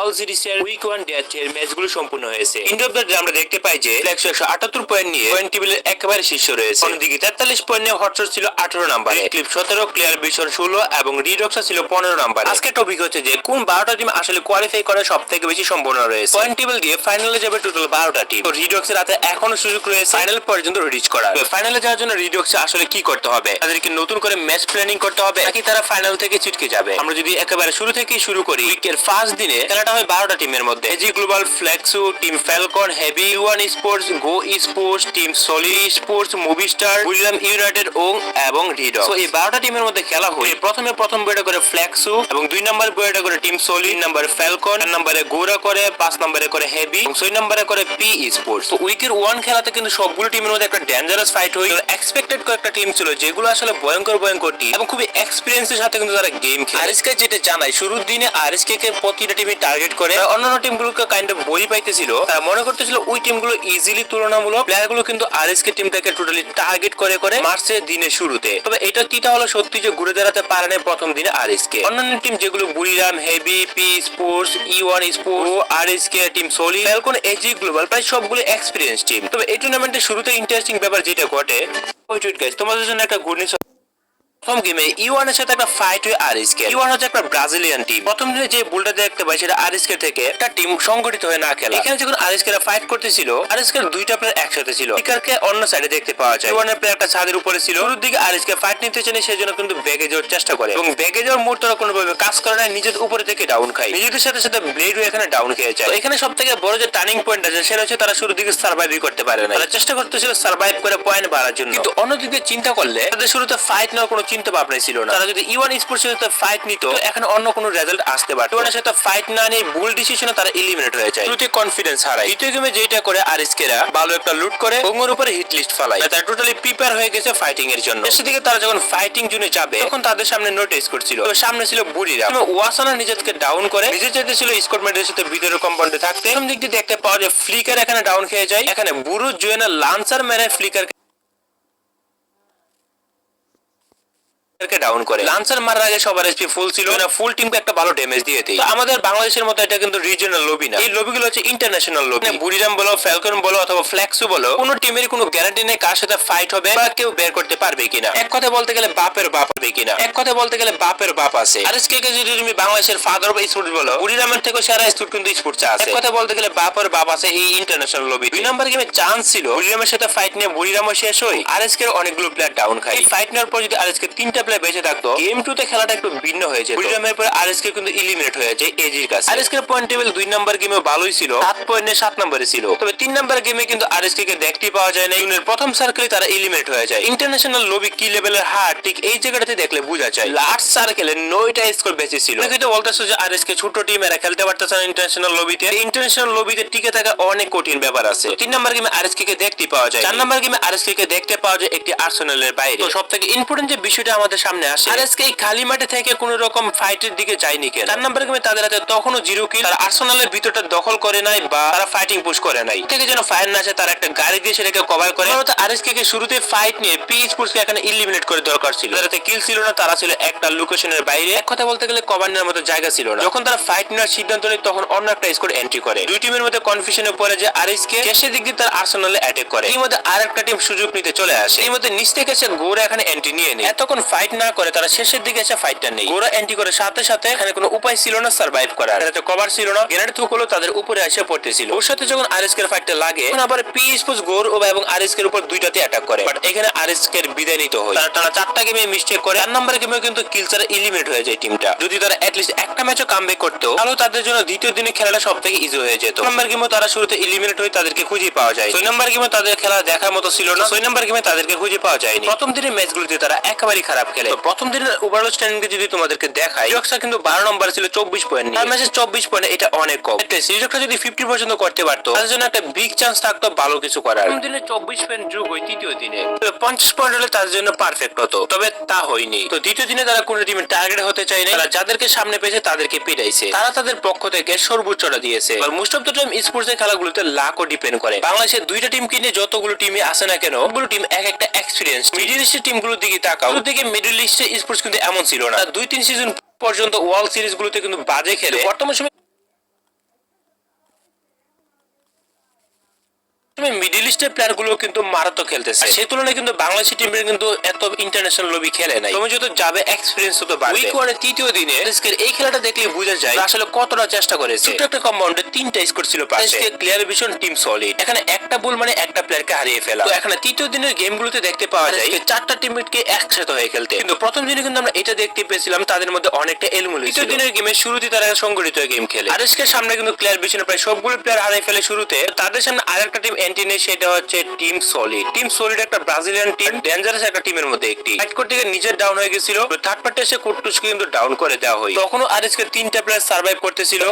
All সিরিজের week one day এর ম্যাচগুলো সম্পূর্ণ হয়েছে। অফ দ্য ডে আমরা দেখতে পাই যে একশো একশো আটাত্তর পয়েন্ট নিয়ে পয়েন্ট একেবারে শীর্ষ রয়েছে। পয়েন্ট নিয়ে ছিল ক্লিপ সতেরো ক্লিয়ার এবং রিডক্সা ছিল আজকে টপিক হচ্ছে যে কোন বারোটা টিম আসলে কোয়ালিফাই করার বেশি সম্ভাবনা রয়েছে। পয়েন্ট টেবিল দিয়ে ফাইনালে যাবে টোটাল বারোটা টিম তো রিডক্সের এখনও সুযোগ রয়েছে ফাইনাল পর্যন্ত রিচ করার। ফাইনালে যাওয়ার জন্য রিডক্সে আসলে কি করতে হবে? তাদেরকে নতুন করে ম্যাচ প্ল্যানিং করতে হবে নাকি তারা ফাইনাল থেকে ছিটকে যাবে? আমরা যদি একেবারে শুরু থেকে শুরু করি উইকের ফার্স্ট দিনে খেলাটা হয় বারোটা টিমের মধ্যে। AG global ফ্লেক্সু team falcon heavy one sports go sports team solid sports movie star William United ওং এবং রিডক তো এই বারোটা টিমের মধ্যে খেলা হয়ে। প্রথমে প্রথম বইটা করে ফ্লেক্সু এবং দুই নম্বর বইটা করে টিম সলি নম্বরে ফ্যালকন নম্বরে গোরা করে, পাঁচ নম্বরে করে হেভি এবং ছয় নম্বরে করে পি স্পোর্টস তো উইকের ওয়ান খেলাতে কিন্তু সবগুলো টিমের মধ্যে একটা ডেঞ্জারাস ফাইট হয়ে। এক্সপেক্টেড কয়েকটা টিম ছিল যেগুলো আসলে ভয়ঙ্কর ভয়ঙ্কর টিম এবং খুবই এক্সপিরিয়েন্সের সাথে কিন্তু তারা গেম খেলে। আরএসকে যেটা জানাই, শুরুর দিনে আরএসকে কে প্রতিটা টিমে টার্গেট করে। আর অন্যান্য টিমগুলোকে কাইন্ড অফ বই পাইতেছিল। তারা মনে করতেছিল ওই টিমগুলো ইজিলি তুলনামূলক প্লেয়ারগুলো কিন্তু আরএসকে টিমটাকে টোটালি টার্গেট করে করে মার্চে দিনের শুরুতে। তবে এটা তিতা হলো সত্যি যে ঘুরে দাঁড়াতে পারে না প্রথম দিনে আরএসকে অন্যান্য টিম যেগুলো Buriram heavy P sports E one sports RSK team solid falcon AG global প্রায় সবগুলো এক্সপিরিয়েন্স টিম তবে এই টুর্নামেন্টের শুরুতে ইন্টারেস্টিং ব্যাপার যেটা ঘটে। তোমাদের জন্য একটা গুড নিউজ প্রথম গেমে ইওয়ানের সাথে একটা ফাইট হয়ে আরএসকে ইওয়ান হচ্ছে একটা ব্রাজিলিয়ান টিম প্রথম দিনে যে বুলটা দেখতে পাই সেটা আরএসকে থেকে একটা টিম সংগঠিত হয়ে না খেলা। এখানে যখন আরএসকে ফাইট করতেছিল আরএসকে দুইটা প্লেয়ার একসাথে ছিল। স্পিকারকে অন্য সাইডে দেখতে পাওয়া যায়। ইওয়ানের প্লেয়ারটা ছাদের উপরে ছিল। শুরুর দিকে আরএসকে ফাইট নিতে চায় সেই জন্য কিন্তু ব্যাগে যাওয়ার চেষ্টা করে। এবং ব্যাগে যাওয়ার মুহূর্তে ওরা কোনোভাবে কাজ করে না নিজের উপরে থেকে ডাউন খায়। নিজেদের সাথে সাথে ব্লেড এখানে ডাউন খেয়ে যায়। এখানে সব থেকে বড় যে টার্নিং পয়েন্ট আছে, সেটা হচ্ছে তারা শুরুর দিকে সার্ভাইভ করতে পারে না তারা চেষ্টা করতেছিল সার্ভাইভ করে পয়েন্ট বাড়ার জন্য। কিন্তু অন্যদিকে চিন্তা করলে তাদের শুরুতে ফাইট নেওয়ার কোনো চিন্তা ভাবনাই ছিল না। তারা যদি ইওয়ান স্পোর্টস এর সাথে ফাইট নিত তো এখানে অন্য কোনো রেজাল্ট আসতে পারত। ইওয়ানের সাথে ফাইট না নিয়ে ভুল ডিসিশনে তারা এলিমিনেট হয়ে যায়। শুরুতে কনফিডেন্স হারায়। দ্বিতীয় গেমে যেটা করে আরএসকেরা ভালো একটা লুট করে ওঙ্গর উপরে হিট লিস্ট ফালায়। তারা টোটালি প্রিপেয়ার হয়ে গেছে ফাইটিং এর জন্য। সেদিকে তারা যখন ফাইটিং জুনে যাবে তখন তাদের সামনে নোটিস করছিল। তো সামনে ছিল বুড়িরা। ওয়াসানা নিজেকে ডাউন করে নিজে চাইতে ছিল স্কটমেন্টের সাথে ভিতরের কম্পাউন্ডে থাকতে। প্রথম দিক দিয়ে দেখতে পাওয়া যায় ফ্লিকার এখানে ডাউন খেয়ে যায়। এখানে বুড়ো জুয়েনা লান্সার মেরে ফ্লিকার ডাউন করে? লান্সার মারার আগে সবার এসপি ফুল ছিল। না ফুল টিমকে একটা ভালো ড্যামেজ দিয়ে দেয় আমাদের বাংলাদেশের মতো এটা কিন্তু রিজিওনাল লবি না। এই লবিগুলো হচ্ছে ইন্টারন্যাশনাল লবি বুড়িরাম বলো ফ্যালকন বলো অথবা ফ্ল্যাক্সু বলো কোনো টিমের কোনো গ্যারান্টি নেই কার সাথে ফাইট হবে বা কেউ বের করতে পারবে কিনা। এক কথা বলতে গেলে বাপের বাপ হবে কিনা। এক কথা বলতে গেলে বাপের বাপ আছে। আর এসকে কে যদি তুমি বাংলাদেশের ফাদার অফ স্পোর্টস বলো বুড়িরামের থেকে সেরা স্পোর্ট কিন্তু স্পোর্টস আছে। এক কথা বলতে গেলে বাপের বাপ আছে এই ইন্টারন্যাশনাল লবি দুই নম্বর গেমে চান্স ছিল। বুড়িরামের সাথে ফাইট নিয়ে বুড়িরামও শেষ হয় আর এসকে অনেকগুলো প্লেয়ার ডাউন খায়। এই ফাইট নেওয়ার পর যদি আর এসকে তিনটা প্লেয়ার বেঁচে থাকতো গেম টু তে খেলাটা একটু ভিন্ন হয়ে যেত বুড়িরামের পরে আর এসকে কিন্তু ইলিমিনেট হয়ে যায় এজির কাছে। আর এসকে পয়েন্ট টেবিল দুই নম্বর গেমে ভালোই ছিল। সাত পয়েন্টে সাত নম্বরে ছিল। তবে তিন নম্বর গেমে কিন্তু আর এসকে কে দেখতে পাওয়া যায় না ইউনের প্রথম সার্কেলে তারা এলিমিনেট হয়ে যায়। ইন্টারন্যাশনাল লবি কি লেভেলের হার ঠিক এই জায়গাটাতে দেখলে বোঝা যায়। লাস্ট সার্কেলে নয়টা স্কোর বেঁচে ছিল। কিন্তু বলতেছো যে আর এসকে ছোট টিম এরা খেলতে পারতেছে না ইন্টারন্যাশনাল লবিতে ইন্টারন্যাশনাল লবিতে টিকে থাকা অনেক কঠিন ব্যাপার আছে। তিন নাম্বার গেমে আর এসকে কে কে দেখতে পাওয়া যায়। চার নাম্বার গেমে আর এসকে কে দেখতে পাওয়া যায় একটি আর্সেনালের বাইরে। সব থেকে ইম্পর্টেন্ট যে বিষয়টা আমাদের সামনে আসে। আর এসকে এই খালি মাঠে থেকে কোন রকম ফাইটের দিকে যায়নি কেন চার নম্বর গেমে তাদের হাতে তখনও জিরো কিল তারা আর্সেনালের ভিতরটা দখল করে নাই বা তারা ফাইটিং পুশ করে নাই। থেকে যেন ফায়ার না আসে তারা একটা গাড়ি দিয়ে সেটাকে কভার করে। মূলত আরএসকে কে শুরুতে ফাইট নিয়ে পি স্পোর্টস এখানে ইলিমিনেট করে দরকার ছিল। যাতে কিল ছিল না তারা ছিল একটা লোকেশনের বাইরে। এক কথা বলতে গেলে কভার নেওয়ার মতো জায়গা ছিল না। যখন তারা ফাইট নেওয়ার সিদ্ধান্ত নেয় তখন অন্য একটা স্কোর এন্ট্রি করে। দুই টিমের মধ্যে কনফিউশনে পড়ে যে আরএসকে শেষের দিক দিয়ে তার আর্সেনালে অ্যাটাক করে। এই মধ্যে আর একটা টিম সুযোগ নিতে চলে আসে। এই মধ্যে নিচ থেকে এসে গোরা এখানে এন্ট্রি নিয়ে নেয়। এতক্ষণ ফাইট না করে তারা শেষের দিকে এসে ফাইটটা নেই। গোরা এন্ট্রি করে সাথে সাথে এখানে কোনো উপায় ছিল না সার্ভাইভ করার। এটাতে কভার ছিল না। গ্রেনেড থুকলো তাদের উপরে এসে পড়তেছিল। ওর সাথে যখন আরএসকে এর ফাইটটা লাগে, তখন আবার পি স্পোর্টস গোর ও এবং আরএসকে এর উপর দুইটাতে অ্যাটাক করে। বাট এখানে আরএসকে এর বিদায় নিতে হয়। তারা টানা চারটা গেমে মিস্টেক করে। চার নম্বর গেমে কিন্তু কিলচার ইলিমিনেট হয়ে যায় টিমটা যদি তারা অ্যাটলিস্ট একটা ম্যাচও কামব্যাক করতো, তাহলে তাদের জন্য দ্বিতীয় দিনে খেলাটা সব থেকে ইজি হয়ে যেত। নম্বর গেমে তারা শুরুতে ইলিমিনেট হয়ে তাদেরকে খুঁজে পাওয়া যায় ছয় নম্বর গেমে তাদের খেলা দেখার মতো ছিল না। ছয় নাম্বার গেমে তাদেরকে খুঁজে পাওয়া যায়নি। প্রথম দিনের ম্যাচগুলোতে তারা একেবারেই খারাপ খেলে তো প্রথম দিনের ওভারঅল যদি তোমাদেরকে দেখাই কিন্তু বারো নম্বর ছিল চব্বিশ পয়েন্ট তার ম্যাচে চব্বিশ পয়েন্ট এটা অনেক কম। রিজক্সা যদি ফিফটি পর্যন্ত করতে পারতো তাদের জন্য একটা বিগ চান্স থাকতো ভালো কিছু করার। প্রথম দিনে চব্বিশ পয়েন্ট যোগ হয় তৃতীয় দিনে। পঞ্চাশ পয়েন্ট হলে তাদের জন্য পারফেক্ট হতো তবে তা হয়নি। তো দ্বিতীয় দিনে তারা কোনো টিমের টার্গেট হতে চায় না তারা যাদেরকে সামনে পেয়েছে তাদেরকে পিটাইছে। তারা তাদের পক্ষ থেকে সর্বোচ্চটা দিয়েছে। Most of the time sports এর খেলাগুলোতে লাখও ডিপেন্ড করে। বাংলাদেশের দুইটা টিম কিনে যতগুলো টিমে আসে না কেন সবগুলো টিম এক একটা এক্সপিরিয়েন্স মিডিল ইস্টের টিমগুলোর দিকে তাকাও। দিকে মিডিল ইস্টের স্পোর্টস কিন্তু এমন ছিল না। দুই তিন সিজন পর্যন্ত ওয়ার্ল্ড সিরিজগুলোতে কিন্তু বাজে খেলে। বর্তমান সময় তুমি মিডিল ইস্টের প্লেয়ারগুলো কিন্তু মারাত্মক খেলতেছে। সেই তুলনায় কিন্তু বাংলাদেশি টিমের কিন্তু এত ইন্টারন্যাশনাল লবি খেলে নাই। তুমি যত যাবে এক্সপিরিয়েন্স তত বাড়বে। উইক ওয়ানের তৃতীয় দিনে আজকের এই খেলাটা দেখলে বোঝা যায় আসলে কতটা চেষ্টা করেছে। ছোট একটা কম্পাউন্ডে তিনটা স্কোর ছিল পাশে। ক্লিয়ার ভিশন টিম সলিড এখানে একটা বল মানে একটা প্লেয়ারকে হারিয়ে ফেলা। তো এখানে তৃতীয় দিনের গেমগুলোতে দেখতে পাওয়া যায় যে চারটা টিমমেটকে একসাথে হয়ে খেলতে। কিন্তু প্রথম দিনে কিন্তু আমরা এটা দেখতে পেয়েছিলাম তাদের মধ্যে অনেকটা এলমুল তৃতীয় দিনের গেমের শুরুতে তারা সংগঠিত হয়ে গেম খেলে। আর আজকে সামনে কিন্তু ক্লিয়ার ভিশনের প্রায় সবগুলো প্লেয়ার হারিয়ে ফেলে শুরুতে। তাদের সামনে আরেকটা টিম নেই সেটা হচ্ছে টিম সলিড টিম সলিড একটা ব্রাজিলিয়ান টিম ডেঞ্জারাস একটা টিমের মধ্যে একটি। ফাইট করতে গিয়ে নিজের ডাউন হয়ে গেছিল। থার্ড পার্টি এসে কুট্টুসকে কিন্তু ডাউন করে দেওয়া হয় তখনও আর তিনটা প্লেয়ার সার্ভাইভ করতেছিল।